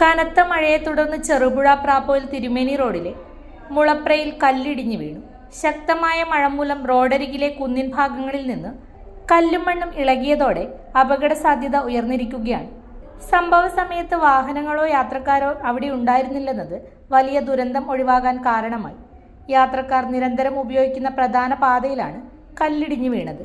കനത്ത മഴയെ തുടർന്ന് ചെറുപുഴ പ്രാപ്പോയിൽ തിരുമേനി റോഡിലെ മുളപ്രയിൽ കല്ലിടിഞ്ഞു വീണു. ശക്തമായ മഴ മൂലം റോഡരികിലെ കുന്നിൻ ഭാഗങ്ങളിൽ നിന്ന് കല്ലും മണ്ണും ഇളകിയതോടെ അപകട സാധ്യത ഉയർന്നിരിക്കുകയാണ്. സംഭവ സമയത്ത് വാഹനങ്ങളോ യാത്രക്കാരോ അവിടെ ഉണ്ടായിരുന്നില്ലെന്നത് വലിയ ദുരന്തം ഒഴിവാകാൻ കാരണമായി. യാത്രക്കാർ നിരന്തരം ഉപയോഗിക്കുന്ന പ്രധാന പാതയിലാണ് കല്ലിടിഞ്ഞു വീണത്.